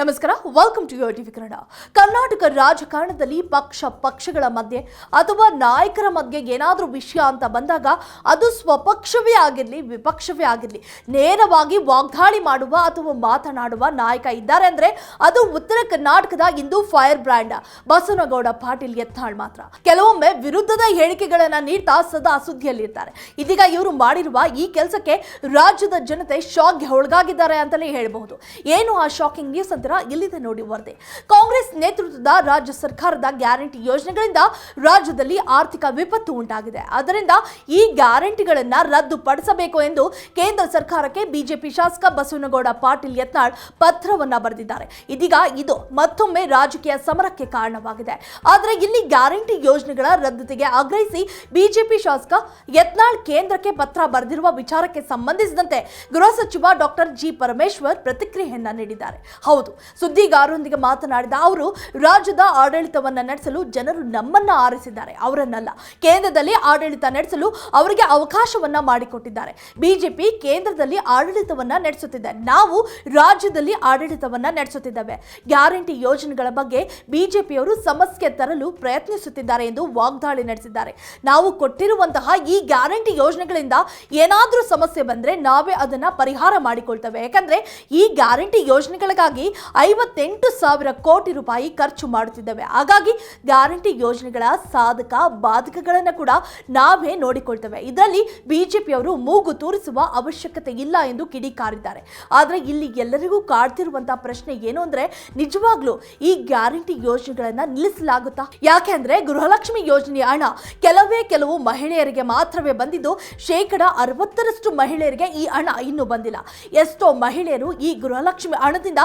ನಮಸ್ಕಾರ welcome to your TV Kannada. Karnataka ರಾಜಕಾರಣದಲ್ಲಿ ಪಕ್ಷ ಪಕ್ಷಗಳ ಮಧ್ಯೆ ಅಥವಾ ನಾಯಕರ ಮಧ್ಯೆ ಏನಾದರೂ ವಿಷಯ ಅಂತ ಬಂದಾಗ ಅದು ಸ್ವಪಕ್ಷವೇ ಆಗಿರಲಿ, ವಿಪಕ್ಷವೇ ಆಗಿರಲಿ, ನೇರವಾಗಿ ವಾಗ್ದಾಳಿ ಮಾಡುವ ಅಥವಾ ಮಾತನಾಡುವ ನಾಯಕ ಇದ್ದಾರೆ ಅಂದರೆ ಅದು ಉತ್ತರ ಕರ್ನಾಟಕದ ಇಂದು ಫೈರ್ ಬ್ರ್ಯಾಂಡ್ ಬಸವನಗೌಡ ಪಾಟೀಲ್ ಎತ್ತಾಳ್ ಮಾತ್ರ. ಕೆಲವೊಮ್ಮೆ ವಿರುದ್ಧದ ಹೇಳಿಕೆಗಳನ್ನು ನೀಡ್ತಾ ಸದಾ ಸುದ್ದಿಯಲ್ಲಿರ್ತಾರೆ. ಇದೀಗ ಇವರು ಮಾಡಿರುವ ಈ ಕೆಲಸಕ್ಕೆ ರಾಜ್ಯದ ಜನತೆ ಶಾಕ್ಗೆ ಒಳಗಾಗಿದ್ದಾರೆ ಅಂತಲೇ ಹೇಳಬಹುದು. ಏನು ಆ ಶಾಕಿಂಗ್ ನ್ಯೂಸ್ ಅಂತೀರಾ ಇಲ್ಲಿದೆ ನೋಡಿ ವರದಿ. ಕಾಂಗ್ರೆಸ್ ನೇತೃತ್ವದ ರಾಜ್ಯ ಸರ್ಕಾರದ ಗ್ಯಾರಂಟಿ ಯೋಜನೆಗಳಿಂದ ರಾಜ್ಯದಲ್ಲಿ ಆರ್ಥಿಕ ವಿಪತ್ತು ಉಂಟಾಗಿದೆ. ಅದರಿಂದ ಈ ಗ್ಯಾರಂಟಿಗಳನ್ನ ರದ್ದುಪಡಿಸಬೇಕು ಎಂದು ಕೇಂದ್ರ ಸರ್ಕಾರಕ್ಕೆ ಬಿಜೆಪಿ ಶಾಸಕ ಬಸವನಗೌಡ ಪಾಟೀಲ್ ಯತ್ನಾಳ್ ಪತ್ರವನ್ನ ಬರೆದಿದ್ದಾರೆ. ಇದೀಗ ಇದು ಮತ್ತೊಮ್ಮೆ ರಾಜಕೀಯ ಸಮರಕ್ಕೆ ಕಾರಣವಾಗಿದೆ. ಆದರೆ ಇಲ್ಲಿ ಗ್ಯಾರಂಟಿ ಯೋಜನೆಗಳ ರದ್ದತಿಗೆ ಆಗ್ರಹಿಸಿ ಬಿಜೆಪಿ ಶಾಸಕ ಯತ್ನಾಳ್ ಕೇಂದ್ರಕ್ಕೆ ಪತ್ರ ಬರೆದಿರುವ ವಿಚಾರಕ್ಕೆ ಸಂಬಂಧಿಸಿದಂತೆ ಗೃಹ ಸಚಿವ ಡಾಕ್ಟರ್ ಜಿ ಪರಮೇಶ್ವರ್ ಪ್ರತಿಕ್ರಿಯೆಯನ್ನ ನೀಡಿದ್ದಾರೆ. ಹೌದು ಸುದ್ದಿಗಾರರೊಂದಿಗೆ ಮಾತನಾಡಿದ ಅವರು, ರಾಜ್ಯದ ಆಡಳಿತವನ್ನು ನಡೆಸಲು ಜನರು ನಮ್ಮನ್ನ ಆರಿಸಿದ್ದಾರೆ, ಅವರನ್ನಲ್ಲ. ಕೇಂದ್ರದಲ್ಲಿ ಆಡಳಿತ ನಡೆಸಲು ಅವರಿಗೆ ಅವಕಾಶವನ್ನ ಮಾಡಿಕೊಟ್ಟಿದ್ದಾರೆ. ಬಿಜೆಪಿ ಕೇಂದ್ರದಲ್ಲಿ ಆಡಳಿತವನ್ನ ನಡೆಸುತ್ತಿದೆ. ನಾವು ರಾಜ್ಯದಲ್ಲಿ ಆಡಳಿತವನ್ನ ನಡೆಸುತ್ತಿದ್ದೇವೆ. ಗ್ಯಾರಂಟಿ ಯೋಜನೆಗಳ ಬಗ್ಗೆ ಬಿಜೆಪಿಯವರು ಸಮಸ್ಯೆ ತರಲು ಪ್ರಯತ್ನಿಸುತ್ತಿದ್ದಾರೆ ಎಂದು ವಾಗ್ದಾಳಿ ನಡೆಸಿದ್ದಾರೆ. ನಾವು ಕೊಟ್ಟಿರುವಂತಹ ಈ ಗ್ಯಾರಂಟಿ ಯೋಜನೆಗಳಿಂದ ಏನಾದರೂ ಸಮಸ್ಯೆ ಬಂದರೆ ನಾವೇ ಅದನ್ನು ಪರಿಹಾರ ಮಾಡಿಕೊಳ್ತೇವೆ. ಯಾಕಂದರೆ ಈ ಗ್ಯಾರಂಟಿ ಯೋಜನೆಗಳಿಗಾಗಿ ಐವತ್ತೆಂಟು ಸಾವಿರ ಕೋಟಿ ರೂಪಾಯಿ ಖರ್ಚು ಮಾಡುತ್ತಿದ್ದೇವೆ. ಹಾಗಾಗಿ ಗ್ಯಾರಂಟಿ ಯೋಜನೆಗಳ ಸಾಧಕ ಬಾಧಕಗಳನ್ನು ಕೂಡ ನಾವೇ ನೋಡಿಕೊಳ್ತೇವೆ. ಇದರಲ್ಲಿ ಬಿಜೆಪಿಯವರು ಮೂಗು ತೂರಿಸುವ ಅವಶ್ಯಕತೆ ಇಲ್ಲ ಎಂದು ಕಿಡಿಕಾರಿದ್ದಾರೆ. ಆದರೆ ಇಲ್ಲಿ ಎಲ್ಲರಿಗೂ ಕಾಡ್ತಿರುವಂತಹ ಪ್ರಶ್ನೆ ಏನು ಅಂದ್ರೆ ನಿಜವಾಗ್ಲೂ ಈ ಗ್ಯಾರಂಟಿ ಯೋಜನೆಗಳನ್ನ ನಿಲ್ಲಿಸಲಾಗುತ್ತಾ? ಯಾಕೆಂದ್ರೆ ಗೃಹಲಕ್ಷ್ಮಿ ಯೋಜನೆಯ ಹಣ ಕೆಲವೇ ಕೆಲವು ಮಹಿಳೆಯರಿಗೆ ಮಾತ್ರವೇ ಬಂದಿದ್ದು ಶೇಕಡ ಅರವತ್ತರಷ್ಟು ಮಹಿಳೆಯರಿಗೆ ಈ ಹಣ ಇನ್ನೂ ಬಂದಿಲ್ಲ. ಎಷ್ಟೋ ಮಹಿಳೆಯರು ಈ ಗೃಹಲಕ್ಷ್ಮಿ ಹಣದಿಂದ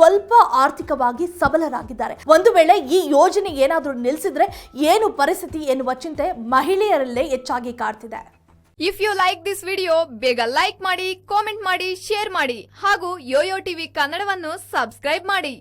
ಸ್ವಲ್ಪ ಆರ್ಥಿಕವಾಗಿ ಸಬಲರಾಗಿದ್ದಾರೆ. ಒಂದು ವೇಳೆ ಈ ಯೋಜನೆ ಏನಾದರೂ ನಿಲ್ಲಿಸಿದ್ರೆ ಏನು ಪರಿಸ್ಥಿತಿ ಎನ್ನುವ ಚಿಂತೆ ಮಹಿಳೆಯರಲ್ಲೇ ಹೆಚ್ಚಾಗಿ ಕಾಡ್ತಿದೆ. If you like this video ಬೇಗ ಲೈಕ್ ಮಾಡಿ ಕಾಮೆಂಟ್ ಮಾಡಿ ಶೇರ್ ಮಾಡಿ ಹಾಗೂ ಯೋಯೋ ಟಿವಿ ಕನ್ನಡವನ್ನು ಸಬ್ಸ್ಕ್ರೈಬ್ ಮಾಡಿ.